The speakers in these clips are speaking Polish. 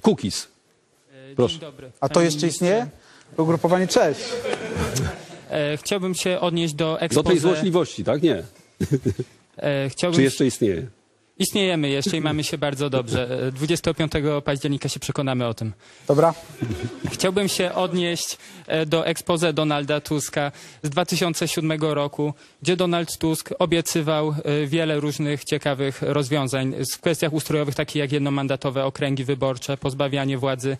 Cookies. E, Proszę. Dzień dobry. A to Panie jeszcze ministrze. istnieje? Ugrupowanie Cześć. E, Chciałbym się odnieść do Do tej złośliwości, tak? Nie. E, Chciałbym... Czy jeszcze istnieje? Istniejemy jeszcze i mamy się bardzo dobrze. E, 25 października się przekonamy o tym. Dobra. Chciałbym się odnieść e, do expose Donalda Tuska z 2007 roku, gdzie Donald Tusk obiecywał e, wiele różnych ciekawych rozwiązań w kwestiach ustrojowych, takich jak jednomandatowe okręgi wyborcze, pozbawianie władzy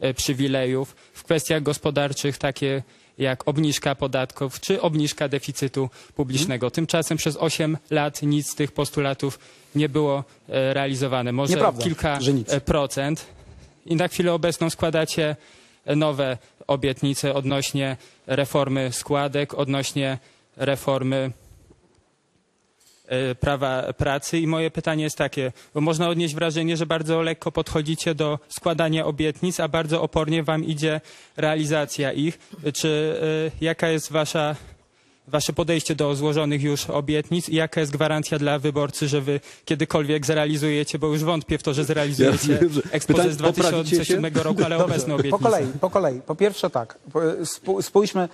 e, przywilejów, w kwestiach gospodarczych takie jak obniżka podatków czy obniżka deficytu publicznego. Tymczasem przez 8 lat nic z tych postulatów nie było e, realizowane. Może Nieprawda, kilka e, procent. I na chwilę obecną składacie nowe obietnice odnośnie reformy składek, odnośnie reformy e, prawa pracy. I moje pytanie jest takie, bo można odnieść wrażenie, że bardzo lekko podchodzicie do składania obietnic, a bardzo opornie wam idzie realizacja ich. Czy e, jaka jest wasza Wasze podejście do złożonych już obietnic i jaka jest gwarancja dla wyborcy, że wy kiedykolwiek zrealizujecie, bo już wątpię w to, że zrealizujecie Ja ekspozę pytań- z poprawicie 2007 roku, ale obecne Po obietnice. kolei, po kolei. Po pierwsze tak, po- spó- spójrzmy,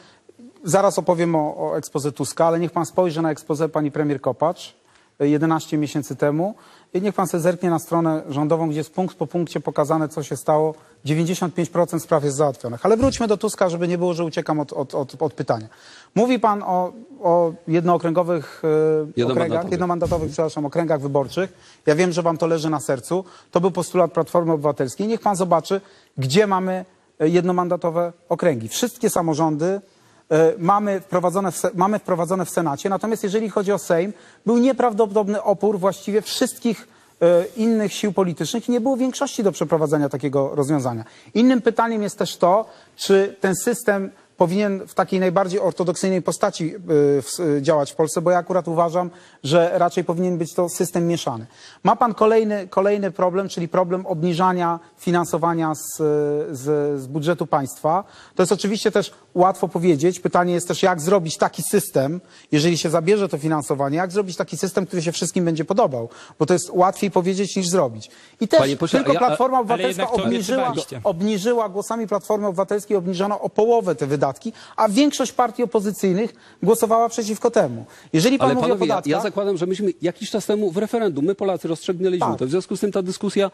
zaraz opowiem o, o ekspoze Tuska, ale niech pan spojrzy na ekspozę pani premier Kopacz y, 11 miesięcy temu i niech pan sobie zerknie na stronę rządową, gdzie jest punkt po punkcie pokazane, co się stało. 95% spraw jest załatwionych. Ale wróćmy do Tuska, żeby nie było, że uciekam od, od, od, od pytania. Mówi pan o, o jednookręgowych y, Jednomandatowych. okręgach, jednomandatowych, przepraszam, okręgach wyborczych. Ja wiem, że wam to leży na sercu. To był postulat Platformy Obywatelskiej. Niech pan zobaczy, gdzie mamy e, jednomandatowe okręgi. Wszystkie samorządy e, mamy wprowadzone, w, mamy wprowadzone w Senacie, natomiast jeżeli chodzi o Sejm, był nieprawdopodobny opór właściwie wszystkich e, innych sił politycznych nie było większości do przeprowadzenia takiego rozwiązania. Innym pytaniem jest też to, czy ten system powinien w takiej najbardziej ortodoksyjnej postaci y, y, działać w Polsce, bo ja akurat uważam, że raczej powinien być to system mieszany. Ma pan kolejny, kolejny problem, czyli problem obniżania finansowania z, z, z budżetu państwa. To jest oczywiście też łatwo powiedzieć. Pytanie jest też, jak zrobić taki system, jeżeli się zabierze to finansowanie, jak zrobić taki system, który się wszystkim będzie podobał, bo to jest łatwiej powiedzieć niż zrobić. I też pośle, tylko Platforma Obywatelska obniżyła, obniżyła głosami Platformy Obywatelskiej obniżono o połowę te wydatki, a większość partii opozycyjnych głosowała przeciwko temu. Jeżeli pan Ale mówi panowie, o ja, podatkach, ja zakładam, że myśmy jakiś czas temu w referendum, my Polacy rozstrzygnęliśmy Tak. to. W związku z tym ta dyskusja,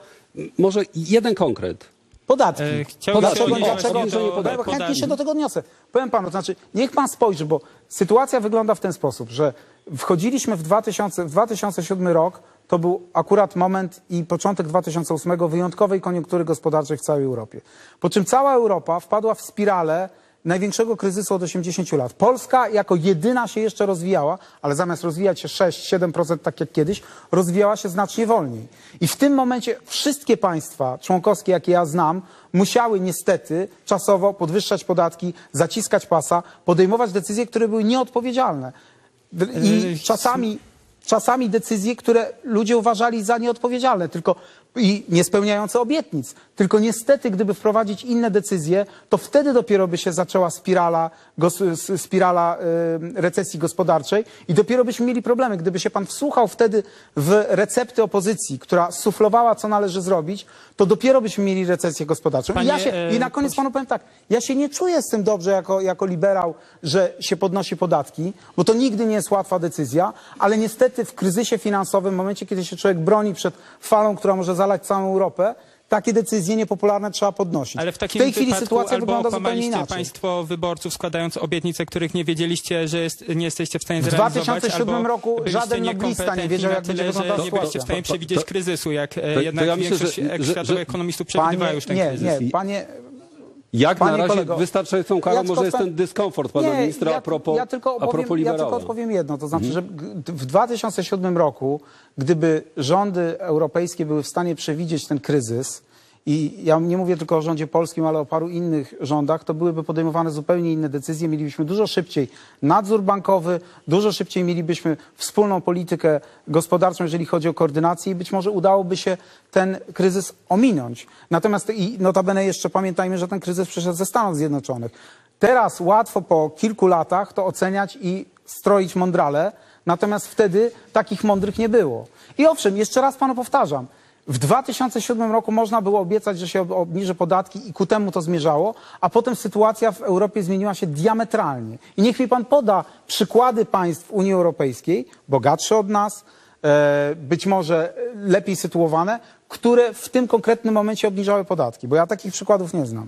może jeden konkret. podatki. E, chciałbym dlaczego, dlaczego, bo podatków. chętnie się do tego odniosę. Powiem panu, to znaczy, niech pan spojrzy, bo sytuacja wygląda w ten sposób, że wchodziliśmy w, 2000, w 2007 rok, to był akurat moment i początek 2008 wyjątkowej koniunktury gospodarczej w całej Europie. Po czym cała Europa wpadła w spiralę największego kryzysu od 80 lat. Polska jako jedyna się jeszcze rozwijała, ale zamiast rozwijać się 6-7% tak jak kiedyś, rozwijała się znacznie wolniej. I w tym momencie wszystkie państwa członkowskie, jakie ja znam, musiały niestety czasowo podwyższać podatki, zaciskać pasa, podejmować decyzje, które były nieodpowiedzialne. I Yy, czasami, czasami decyzje, które ludzie uważali za nieodpowiedzialne, tylko i niespełniające obietnic. Tylko niestety, gdyby wprowadzić inne decyzje, to wtedy dopiero by się zaczęła spirala, spirala recesji gospodarczej i dopiero byśmy mieli problemy. Gdyby się pan wsłuchał wtedy w recepty opozycji, która suflowała, co należy zrobić, to dopiero byśmy mieli recesję gospodarczą. I, Panie, ja się, e, I na koniec poś- panu powiem tak, ja się nie czuję z tym dobrze jako, jako liberał, że się podnosi podatki, bo to nigdy nie jest łatwa decyzja, ale niestety w kryzysie finansowym, w momencie, kiedy się człowiek broni przed falą, która może zalać całą Europę, takie decyzje niepopularne trzeba podnosić. Ale w takim tej chwili wypadku sytuacja albo wygląda zupełnie inaczej. państwo wyborców składając obietnice, których nie wiedzieliście, że jest, nie jesteście w stanie W zrealizować. 2007 albo roku byliście żaden noblista nie wiedział, jak będzie wyglądała że nie byliście w sytuacja. stanie To- to- przewidzieć to- kryzysu, jak e, to jednak ja myślę, większość że- że- światowych ekonomistów przewidywa Panie, już ten nie, kryzys. nie, panie, Jak Panie na razie kolego, wystarczającą karą ja może jest ten dyskomfort pana ministra ja, a propos, ja tylko a opowiem, propos ja tylko odpowiem jedno, to znaczy, że g- w 2007 roku, gdyby rządy europejskie były w stanie przewidzieć ten kryzys, i ja nie mówię tylko o rządzie polskim, ale o paru innych rządach, to byłyby podejmowane zupełnie inne decyzje. Mielibyśmy dużo szybciej nadzór bankowy, dużo szybciej mielibyśmy wspólną politykę gospodarczą, jeżeli chodzi o koordynację i być może udałoby się ten kryzys ominąć. Natomiast i notabene jeszcze pamiętajmy, że ten kryzys przyszedł ze Stanów Zjednoczonych. Teraz łatwo po kilku latach to oceniać i stroić mądrale, natomiast wtedy takich mądrych nie było. I owszem, jeszcze raz panu powtarzam, W 2007 roku można było obiecać, że się ob- obniży podatki i ku temu to zmierzało, a potem sytuacja w Europie zmieniła się diametralnie. I niech mi pan poda przykłady państw Unii Europejskiej, bogatsze od nas, e, być może lepiej sytuowane, które w tym konkretnym momencie obniżały podatki, bo ja takich przykładów nie znam.